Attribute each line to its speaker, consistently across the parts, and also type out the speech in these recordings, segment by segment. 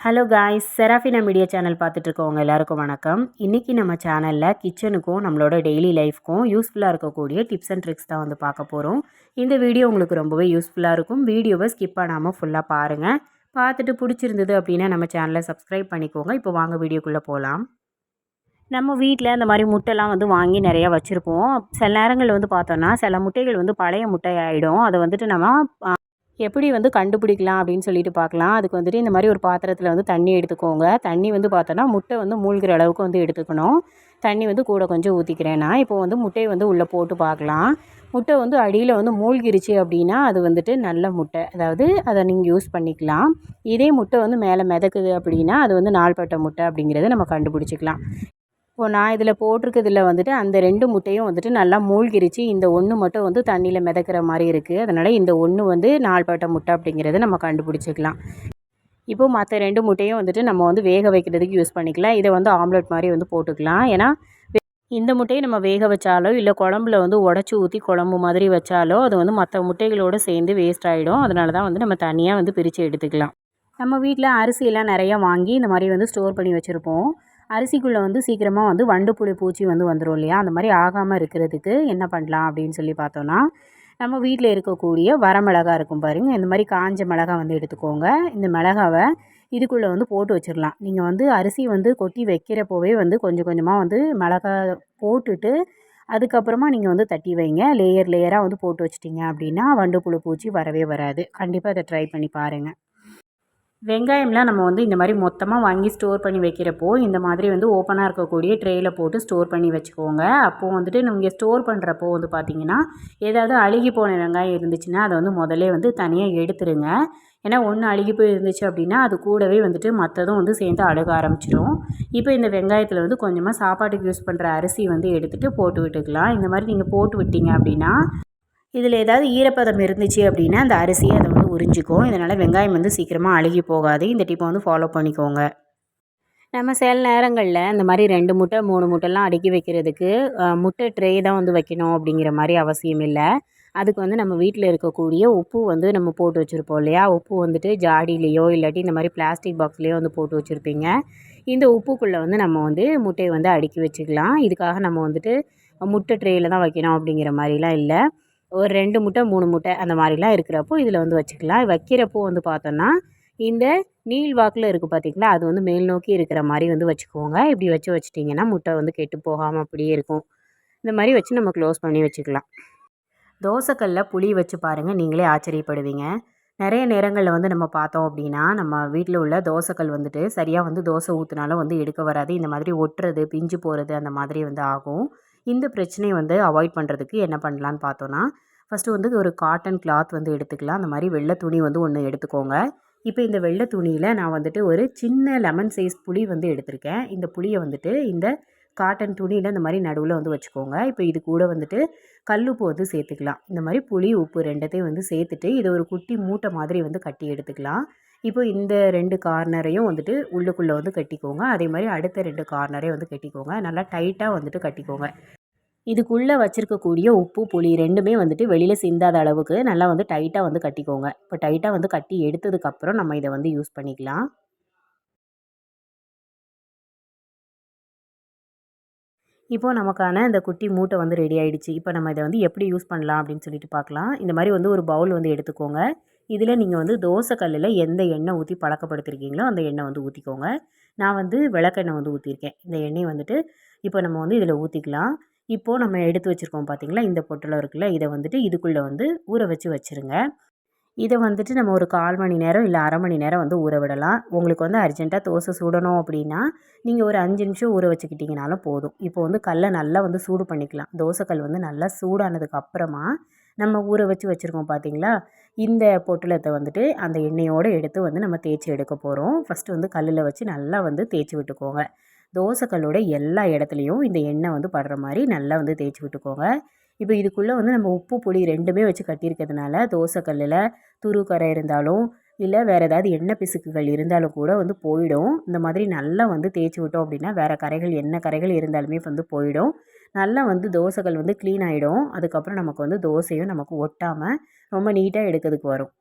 Speaker 1: Hello guys Serafina media channel பார்த்துட்ருக்கோங்க எல்லாருக்கும் வணக்கம். இன்றைக்கி நம்ம சேனலில் கிச்சனுக்கும் நம்மளோட டெய்லி லைஃப்க்கும் யூஸ்ஃபுல்லாக இருக்கக்கூடிய டிப்ஸ் அண்ட் ட்ரிக்ஸ் தான் வந்து பார்க்க போகிறோம் இந்த வீடியோ உங்களுக்கு ரொம்பவே யூஸ்ஃபுல்லாக இருக்கும். வீடியோவை ஸ்கிப் பண்ணாமல் ஃபுல்லாக பாருங்கள் பார்த்துட்டு பிடிச்சிருந்தது அப்படின்னா நம்ம சேனலை சப்ஸ்கிரைப் பண்ணிக்கோங்க. இப்போ வாங்க வீடியோக்குள்ளே போகலாம் நம்ம வீட்டில் இந்த மாதிரி முட்டைலாம் வந்து வாங்கி நிறையா வச்சுருப்போம். சில நேரங்களில் வந்து பார்த்தோன்னா சில முட்டைகள் வந்து பழைய முட்டை ஆகிடும் அதை வந்துட்டு நம்ம எப்படி வந்து கண்டுபிடிக்கலாம் அப்படின்னு சொல்லிட்டு பார்க்கலாம். அதுக்கு வந்துட்டு இந்த மாதிரி ஒரு பாத்திரத்தில் வந்து தண்ணி எடுத்துக்கோங்க. தண்ணி வந்து பார்த்தோன்னா முட்டை வந்து மூழ்கிற அளவுக்கு வந்து எடுத்துக்கணும். தண்ணி வந்து கூட கொஞ்சம் ஊற்றிக்கிறேன் நான். இப்போ வந்து முட்டையை வந்து உள்ளே போட்டு பார்க்கலாம். முட்டை வந்து அடியில் வந்து மூழ்கிருச்சு அப்படின்னா அது வந்துட்டு நல்ல முட்டை. அதாவது அதை நீங்கள் யூஸ் பண்ணிக்கலாம். இதே முட்டை வந்து மேலே மிதக்குது அப்படின்னா அது வந்து நாள்பட்ட முட்டை அப்படிங்கிறத நம்ம கண்டுபிடிச்சிக்கலாம். இப்போது நான் இதில் போட்டிருக்கிறதுல வந்துட்டு அந்த ரெண்டு முட்டையும் வந்துட்டு நல்லா மூழ்கிருச்சு. இந்த ஒன்று மட்டும் வந்து தண்ணியில் மிதக்கிற மாதிரி இருக்குது அதனால் இந்த ஒன்று வந்து நாள்பட்ட முட்டை அப்படிங்கிறத நம்ம கண்டுபிடிச்சிக்கலாம். இப்போது மற்ற ரெண்டு முட்டையும் வந்துட்டு நம்ம வந்து வேக வைக்கிறதுக்கு யூஸ் பண்ணிக்கலாம். இதை வந்து ஆம்லெட் மாதிரி வந்து போட்டுக்கலாம். ஏன்னா இந்த முட்டையை நம்ம வேக வச்சாலோ இல்லை குழம்புல வந்து உடச்சி ஊற்றி குழம்பு மாதிரி வச்சாலோ அது வந்து மற்ற முட்டைகளோடு சேர்ந்து வேஸ்ட் ஆகிடும் அதனால தான் வந்து நம்ம தனியாக வந்து பிரித்து எடுத்துக்கலாம். நம்ம வீட்டில் அரிசியெல்லாம் நிறையா வாங்கி இந்த மாதிரி வந்து ஸ்டோர் பண்ணி வச்சுருப்போம். அரிசிக்குள்ளே வந்து சீக்கிரமாக வந்து வண்டு புழு பூச்சி வந்து வந்துடும் இல்லையா? அந்த மாதிரி ஆகாமல் இருக்கிறதுக்கு என்ன பண்ணலாம் அப்படின்னு சொல்லி பார்த்தோன்னா நம்ம வீட்டில் இருக்கக்கூடிய வரமிளகா இருக்கும் பாருங்கள் இந்த மாதிரி காஞ்ச மிளகா வந்து எடுத்துக்கோங்க. இந்த மிளகாவை இதுக்குள்ளே வந்து போட்டு வச்சிடலாம். நீங்கள் வந்து அரிசி வந்து கொட்டி வைக்கிறப்போவே வந்து கொஞ்சம் கொஞ்சமாக வந்து மிளகா போட்டுட்டு அதுக்கப்புறமா நீங்கள் வந்து தட்டி வைங்க. லேயர் லேயராக வந்து போட்டு வச்சிட்டிங்க அப்படின்னா வண்டு புழு பூச்சி வரவே வராது. கண்டிப்பாக அதை ட்ரை பண்ணி பாருங்கள் வெங்காயம்லாம் நம்ம வந்து இந்த மாதிரி மொத்தமாக வாங்கி ஸ்டோர் பண்ணி வைக்கிறப்போ இந்த மாதிரி வந்து ஓப்பனாக இருக்கக்கூடிய ட்ரேயில் போட்டு ஸ்டோர் பண்ணி வச்சுக்கோங்க. அப்போது வந்துட்டு நீங்கள் ஸ்டோர் பண்ணுறப்போ வந்து பார்த்திங்கன்னா ஏதாவது அழுகி போன வெங்காயம் இருந்துச்சுன்னா அதை வந்து முதல்ல வந்து தனியாக எடுத்துருங்க. ஏன்னா ஒன்று அழுகி போய் இருந்துச்சு அப்படின்னா அது கூடவே வந்துட்டு மற்றதும் வந்து சேர்ந்து அழுக ஆரம்பிச்சிடும் இப்போ இந்த வெங்காயத்தில் வந்து கொஞ்சமாக சாப்பாட்டுக்கு யூஸ் பண்ணுற அரிசி வந்து எடுத்துகிட்டு போட்டு விட்டுக்கலாம். இந்த மாதிரி நீங்கள் போட்டு விட்டீங்க அப்படின்னா இதில் ஏதாவது ஈரப்பதம் இருந்துச்சு அப்படின்னா அந்த அரிசியை அதை உறிஞ்சிக்கும் இதனால் வெங்காயம் வந்து சீக்கிரமாக அழுகி போகாது. இந்த டிப்பை வந்து ஃபாலோ பண்ணிக்கோங்க. நம்ம சில நேரங்களில் இந்த மாதிரி ரெண்டு முட்டை மூணு முட்டைலாம் அடுக்கி வைக்கிறதுக்கு முட்டை ட்ரே தான் வந்து வைக்கணும் அப்படிங்கிற மாதிரி அவசியம் இல்லை. அதுக்கு வந்து நம்ம வீட்டில் இருக்கக்கூடிய உப்பு வந்து நம்ம போட்டு வச்சுருப்போம் இல்லையா? உப்பு வந்துட்டு ஜாடியிலேயோ இல்லாட்டி இந்த மாதிரி பிளாஸ்டிக் பாக்ஸ்லேயோ வந்து போட்டு வச்சுருப்பீங்க. இந்த உப்புக்குள்ளே வந்து நம்ம வந்து முட்டையை வந்து அடுக்கி வச்சுக்கலாம். இதுக்காக நம்ம வந்துட்டு முட்டை ட்ரேயில் தான் வைக்கணும் அப்படிங்கிற மாதிரிலாம் இல்லை. ஒரு ரெண்டு முட்டை மூணு முட்டை அந்த மாதிரிலாம் இருக்கிறப்போ இதில் வந்து வச்சுக்கலாம். வைக்கிறப்போ வந்து பார்த்தோன்னா இந்த நீள் வாக்கில் இருக்குது பார்த்திங்களா? அது வந்து மேல் நோக்கி இருக்கிற மாதிரி வந்து வச்சுக்கோங்க. இப்படி வச்சு வச்சிட்டிங்கன்னா முட்டை வந்து கெட்டு போகாமல் அப்படியே இருக்கும். இந்த மாதிரி வச்சு நம்ம க்ளோஸ் பண்ணி வச்சுக்கலாம். தோசைக்கல்லில் புளி வச்சு பாருங்கள் நீங்களே ஆச்சரியப்படுவீங்க. நிறைய நேரங்களில் வந்து நம்ம பார்த்தோம் அப்படின்னா நம்ம வீட்டில் உள்ள தோசைக்கல் வந்துட்டு சரியாக வந்து தோசை ஊற்றினாலும் வந்து எடுக்க வராது. இந்த மாதிரி ஒட்டுறது பிஞ்சு போகிறது அந்த மாதிரி வந்து ஆகும். இந்த பிரச்சனையை வந்து அவாய்ட் பண்ணுறதுக்கு என்ன பண்ணலான்னு பார்த்தோன்னா ஃபஸ்ட்டு வந்து ஒரு காட்டன் கிளாத் வந்து எடுத்துக்கலாம். அந்த மாதிரி வெள்ளை துணி வந்து ஒன்று எடுத்துக்கோங்க. இப்போ இந்த வெள்ளை துணியில் நான் வந்துட்டு ஒரு சின்ன லெமன் சைஸ் புளி வந்து எடுத்திருக்கேன். இந்த புளியை வந்துட்டு இந்த காட்டன் துணியில் இந்த மாதிரி நடுவில் வந்து வச்சுக்கோங்க. இப்போ இது கூட வந்துட்டு கல்லுப்பு வந்து சேர்த்துக்கலாம். இந்த மாதிரி புளி உப்பு ரெண்டத்தையும் வந்து சேர்த்துட்டு இதை ஒரு குட்டி மூட்டை மாதிரி வந்து கட்டி எடுத்துக்கலாம். இப்போ இந்த ரெண்டு கார்னரையும் வந்துட்டு உள்ளுக்குள்ளே வந்து கட்டிக்கோங்க. அதே மாதிரி அடுத்த ரெண்டு கார்னரையும் வந்து கட்டிக்கோங்க. நல்லா டைட்டாக வந்துட்டு கட்டிக்கோங்க. இதுக்குள்ளே வச்சுருக்கக்கூடிய உப்பு புளி ரெண்டுமே வந்துட்டு வெளியில் சிந்தாத அளவுக்கு நல்லா வந்து டைட்டாக வந்து கட்டிக்கோங்க. இப்போ டைட்டாக வந்து கட்டி எடுத்ததுக்கப்புறம் நம்ம இதை வந்து யூஸ் பண்ணிக்கலாம். இப்போது நமக்கான இந்த குட்டி மூட்டை வந்து ரெடி ஆகிடுச்சு இப்போ நம்ம இதை வந்து எப்படி யூஸ் பண்ணலாம் அப்படின்னு சொல்லிட்டு பார்க்கலாம். இந்த மாதிரி வந்து ஒரு பவுல் வந்து எடுத்துக்கோங்க. இதில் நீங்கள் வந்து தோசை கல்லில் எந்த எண்ணெய் ஊற்றி பழக்கப்படுத்திருக்கீங்களோ அந்த எண்ணெய் வந்து ஊற்றிக்கோங்க நான் வந்து விளக்கெண்ணெய் வந்து ஊற்றிருக்கேன் இந்த எண்ணெய் வந்துட்டு இப்போ நம்ம வந்து இதில் ஊற்றிக்கலாம் இப்போது நம்ம எடுத்து வச்சுருக்கோம் பார்த்திங்களா இந்த பொட்டலம் இருக்குல்ல இதை வந்துட்டு இதுக்குள்ளே வந்து ஊற வச்சு வச்சுருங்க. இதை வந்துட்டு நம்ம ஒரு கால் மணி நேரம் இல்லை அரை மணி நேரம் வந்து ஊற விடலாம். உங்களுக்கு வந்து அர்ஜென்ட்டாக தோசை சுடணும் அப்படின்னா நீங்கள் ஒரு அஞ்சு நிமிஷம் ஊற வச்சுக்கிட்டிங்கனாலும் போதும். இப்போ வந்து கல்லை நல்லா வந்து சூடு பண்ணிக்கலாம். தோசைக்கல் வந்து நல்லா சூடானதுக்கு அப்புறமா நம்ம ஊற வச்சு வச்சுருக்கோம் பார்த்தீங்களா இந்த பொட்டலத்தை வந்துட்டு அந்த எண்ணெயோடு எடுத்து வந்து நம்ம தேய்ச்சி எடுக்க போகிறோம் ஃபஸ்ட்டு வந்து கல்லில் வச்சு நல்லா வந்து தேய்ச்சி விட்டுக்கோங்க. தோசைக்கல்லோட எல்லா இடத்துலையும் இந்த எண்ணெய் வந்து படுற மாதிரி நல்லா வந்து தேய்ச்சி விட்டுக்கோங்க. இப்போ இதுக்குள்ளே வந்து நம்ம உப்பு பொடி ரெண்டுமே வச்சு கட்டியிருக்கிறதுனால தோசைக்கல்லில் துருக்கரை இருந்தாலும் இல்லை வேறு ஏதாவது எண்ணெய் பிசுக்குகள் இருந்தாலும் கூட வந்து போயிடும். இந்த மாதிரி நல்லா வந்து தேய்ச்சி விட்டோம் அப்படின்னா வேறு கரைகள் எண்ணெய் கரைகள் இருந்தாலுமே வந்து போயிடும். நல்லா வந்து தோசைகள் வந்து க்ளீன் ஆகிடும் அதுக்கப்புறம் நமக்கு வந்து தோசையும் நமக்கு ஒட்டாமல் ரொம்ப நீட்டாக எடுக்கிறதுக்கு வரும்.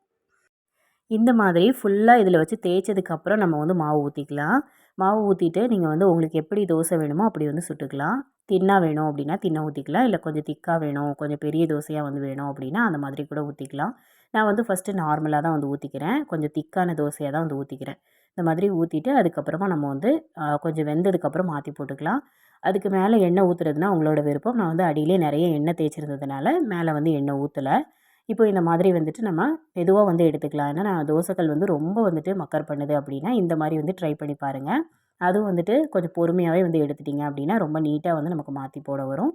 Speaker 1: இந்த மாதிரி ஃபுல்லாக இதில் வச்சு தேய்ச்சதுக்கப்புறம் நம்ம வந்து மாவு ஊற்றிக்கலாம் மாவு ஊற்றிட்டு நீங்கள் வந்து உங்களுக்கு எப்படி தோசை வேணுமோ அப்படி வந்து சுட்டுக்கலாம். தின்னாக வேணும் அப்படின்னா தின்ன ஊற்றிக்கலாம் இல்லை கொஞ்சம் திக்காக வேணும் கொஞ்சம் பெரிய தோசையாக வந்து வேணும் அப்படின்னா அந்த மாதிரி கூட ஊற்றிக்கலாம் நான் வந்து ஃபஸ்ட்டு நார்மலாக தான் வந்து ஊற்றிக்கிறேன் கொஞ்சம் திக்கான தோசையாக தான் வந்து ஊற்றிக்கிறேன் இந்த மாதிரி ஊற்றிட்டு அதுக்கப்புறமா நம்ம வந்து கொஞ்சம் வெந்ததுக்கப்புறம் மாற்றி போட்டுக்கலாம். அதுக்கு மேலே எண்ணெய் ஊற்றுறதுனா உங்களோட விருப்பம். நான் வந்து அடியிலே நிறைய எண்ணெய் தேய்ச்சிருந்ததுனால மேலே வந்து எண்ணெய் ஊற்றலை இப்போ இந்த மாதிரி வந்துட்டு நம்ம மெதுவாக வந்து எடுத்துக்கலாம். ஏன்னா நான் தோசைக்கல் வந்து ரொம்ப வந்துட்டு மக்கர் பண்ணுது அப்படின்னா இந்த மாதிரி வந்து ட்ரை பண்ணி பாருங்கள் அதுவும் வந்துட்டு கொஞ்சம் பொறுமையாகவே வந்து எடுத்துட்டிங்க அப்படின்னா ரொம்ப நீட்டாக வந்து நமக்கு மாற்றி போட வரும்.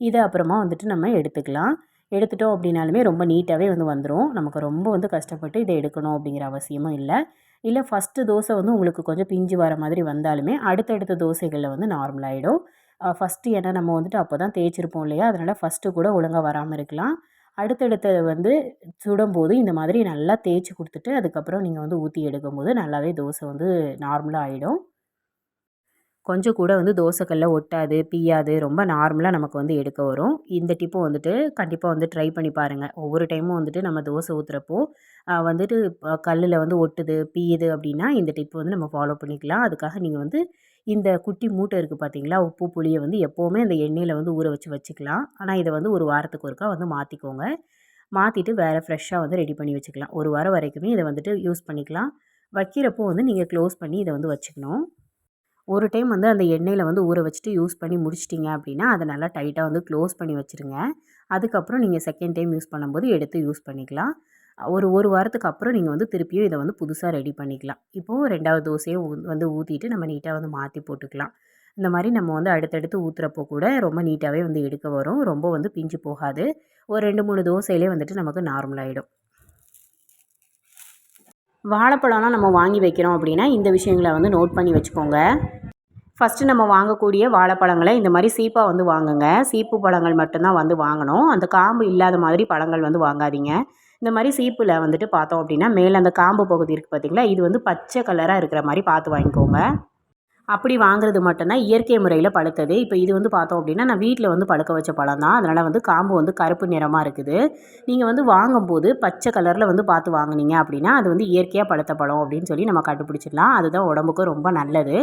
Speaker 1: இதை அப்புறமா வந்துட்டு நம்ம எடுத்துக்கலாம். எடுத்துட்டோம் அப்படின்னாலுமே ரொம்ப நீட்டாகவே வந்து வந்துடும் நமக்கு ரொம்ப வந்து கஷ்டப்பட்டு இதை எடுக்கணும் அப்படிங்கிற அவசியமும் இல்லை. இல்லை ஃபஸ்ட்டு தோசை வந்து உங்களுக்கு கொஞ்சம் பிஞ்சு வர மாதிரி வந்தாலுமே அடுத்தடுத்த தோசைகளில் வந்து நார்மலாகிடும் ஃபஸ்ட்டு ஏன்னா நம்ம வந்துட்டு அப்போ தான் தேய்ச்சிருப்போம் இல்லையா? அதனால் ஃபஸ்ட்டு கூட ஒழுங்காக வராமல் இருக்கலாம். அடுத்தடுத்து வந்து சுடும்போது இந்த மாதிரி நல்லா தேய்ச்சி கொடுத்துட்டு அதுக்கப்புறம் நீங்கள் வந்து ஊற்றி எடுக்கும்போது நல்லாவே தோசை வந்து நார்மலாக ஆகிடும் கொஞ்சம் கூட வந்து தோசைக்கல்ல ஒட்டாது பியாது ரொம்ப நார்மலாக நமக்கு வந்து எடுக்க வரும். இந்த டிப்பும் வந்துட்டு கண்டிப்பாக வந்து ட்ரை பண்ணி பாருங்கள் ஒவ்வொரு டைமும் வந்துட்டு நம்ம தோசை ஊற்றுறப்போ வந்துட்டு கல்லில் வந்து ஒட்டுது பியுது அப்படின்னா இந்த டிப்பு வந்து நம்ம ஃபாலோ பண்ணிக்கலாம். அதுக்காக நீங்கள் வந்து இந்த குட்டி மூட்டை இருக்குது பார்த்தீங்களா உப்பு புளியை வந்து எப்போவுமே அந்த எண்ணெயில் வந்து ஊற வச்சு வச்சுக்கலாம். ஆனால் இதை வந்து ஒரு வாரத்துக்கு ஒருக்கா வந்து மாற்றிக்கோங்க மாற்றிட்டு வேறு ஃப்ரெஷ்ஷாக வந்து ரெடி பண்ணி வச்சுக்கலாம். ஒரு வாரம் வரைக்குமே இதை வந்துட்டு யூஸ் பண்ணிக்கலாம். வைக்கிறப்போ வந்து நீங்கள் க்ளோஸ் பண்ணி இதை வந்து வச்சுக்கணும். ஒரு டைம் வந்து அந்த எண்ணெயில் வந்து ஊற வச்சுட்டு யூஸ் பண்ணி முடிச்சிட்டிங்க அப்படின்னா அதை நல்லா டைட்டாக வந்து க்ளோஸ் பண்ணி வச்சுருங்க. அதுக்கப்புறம் நீங்கள் செகண்ட் டைம் யூஸ் பண்ணும்போது எடுத்து யூஸ் பண்ணிக்கலாம். ஒரு ஒரு வாரத்துக்கு அப்புறம் நீங்கள் வந்து திருப்பியும் இதை வந்து புதுசாக ரெடி பண்ணிக்கலாம். இப்போது ரெண்டாவது தோசையும் வந்து ஊற்றிட்டு நம்ம நீட்டாக வந்து மாற்றி போட்டுக்கலாம். இந்த மாதிரி நம்ம வந்து அடுத்தடுத்து ஊற்றுறப்போ கூட ரொம்ப நீட்டாகவே வந்து எடுக்க வரும். ரொம்ப வந்து பிஞ்சு போகாது. ஒரு ரெண்டு மூணு தோசையிலே வந்துட்டு நமக்கு நார்மலாகிடும் வாழைப்பழம்லாம் நம்ம வாங்கி வைக்கிறோம் அப்படின்னா இந்த விஷயங்களை வந்து நோட் பண்ணி வச்சுக்கோங்க. ஃபஸ்ட்டு நம்ம வாங்கக்கூடிய வாழைப்பழங்களை இந்த மாதிரி சீப்பாக வந்து வாங்குங்க. சீப்பு பழங்கள் மட்டும்தான் வந்து வாங்கணும். அந்த காம்பு இல்லாத மாதிரி பழங்கள் வந்து வாங்காதீங்க. இந்த மாதிரி சீப்பில் வந்துட்டு பார்த்தோம் அப்படின்னா மேலே அந்த காம்பு பகுதி இருக்குது பார்த்திங்களா இது வந்து பச்சை கலராக இருக்கிற மாதிரி பார்த்து வாங்கிக்கோங்க. அப்படி வாங்குறது மட்டும்தான் இயற்கை முறையில் பழுத்தது. இப்போ இது வந்து பார்த்தோம் அப்படின்னா நான் வீட்டில் வந்து பழுக்க வச்ச பழம் தான். அதனால் வந்து காம்பு வந்து கருப்பு நிறமாக இருக்குது. நீங்கள் வந்து வாங்கும்போது பச்சை கலரில் வந்து பார்த்து வாங்கினீங்க அப்படின்னா அது வந்து இயற்கையாக பழுத்த பழம் அப்படின்னு சொல்லி நம்ம கண்டுபிடிச்சிடலாம். அதுதான் உடம்புக்கு ரொம்ப நல்லது.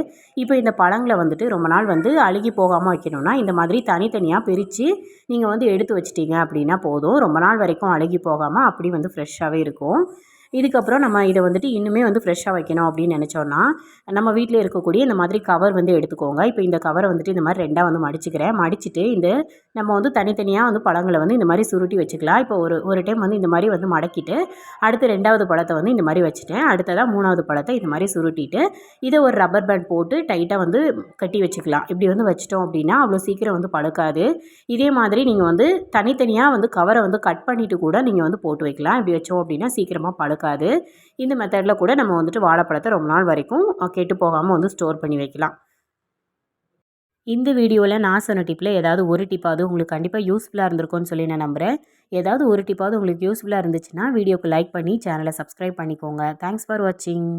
Speaker 1: இப்போ இந்த பழங்களை வந்துட்டு ரொம்ப நாள் வந்து அழுகி போகாமல் வைக்கணும்னா இந்த மாதிரி தனித்தனியாக பிரித்து நீங்கள் வந்து எடுத்து வச்சிட்டிங்க அப்படின்னா போதும். ரொம்ப நாள் வரைக்கும் அழுகி போகாமல் அப்படி வந்து ஃப்ரெஷ்ஷாகவே இருக்கும். இதுக்கப்புறம் நம்ம இதை வந்துட்டு இன்னுமே வந்து ஃப்ரெஷ்ஷாக வைக்கணும் அப்படின்னு நினச்சோன்னா நம்ம வீட்டில் இருக்கக்கூடிய இந்த மாதிரி கவர் வந்து எடுத்துக்கோங்க. இப்போ இந்த கவரை வந்துட்டு இந்த மாதிரி ரெண்டாக வந்து மடிச்சுக்கிறேன். மடிச்சுட்டு இந்த நம்ம வந்து தனித்தனியாக வந்து பழங்களை வந்து இந்த மாதிரி சுருட்டி வச்சுக்கலாம். இப்போ ஒரு ஒரு டைம் வந்து இந்த மாதிரி வந்து மடக்கிட்டு அடுத்து ரெண்டாவது பழத்தை வந்து இந்த மாதிரி வச்சுட்டேன். அடுத்ததாக மூணாவது பழத்தை இந்த மாதிரி சுருட்டிட்டு இதை ஒரு ரப்பர் பேண்ட் போட்டு டைட்டாக வந்து கட்டி வச்சுக்கலாம். இப்படி வந்து வச்சிட்டோம் அப்படின்னா அவ்வளோ சீக்கிரம் வந்து பழுக்காது. இதே மாதிரி நீங்கள் வந்து தனித்தனியாக வந்து கவரை வந்து கட் பண்ணிவிட்டு கூட நீங்கள் வந்து போட்டு வைக்கலாம். இப்படி வச்சோம் அப்படின்னா சீக்கிரமாக பழுக்க இருக்காது. இந்த மெத்தடில் கூட நம்ம வந்துட்டு வாழைப்பழத்தை ரொம்ப நாள் வரைக்கும் கெட்டு போகாமல் வந்து ஸ்டோர் பண்ணி வைக்கலாம். இந்த வீடியோவில் நான் சொன்ன டிப்பில் ஏதாவது ஒரு டிப்பாவது உங்களுக்கு கண்டிப்பாக யூஸ்ஃபுல்லாக இருந்திருக்கும்னு சொல்லி நான் நம்புகிறேன் ஏதாவது ஒரு டிப்பாவது உங்களுக்கு யூஸ்ஃபுல்லாக இருந்துச்சுன்னா வீடியோக்கு லைக் பண்ணி சேனலை சப்ஸ்கிரைப் பண்ணிக்கோங்க. தேங்க்ஸ் ஃபார் வாட்சிங்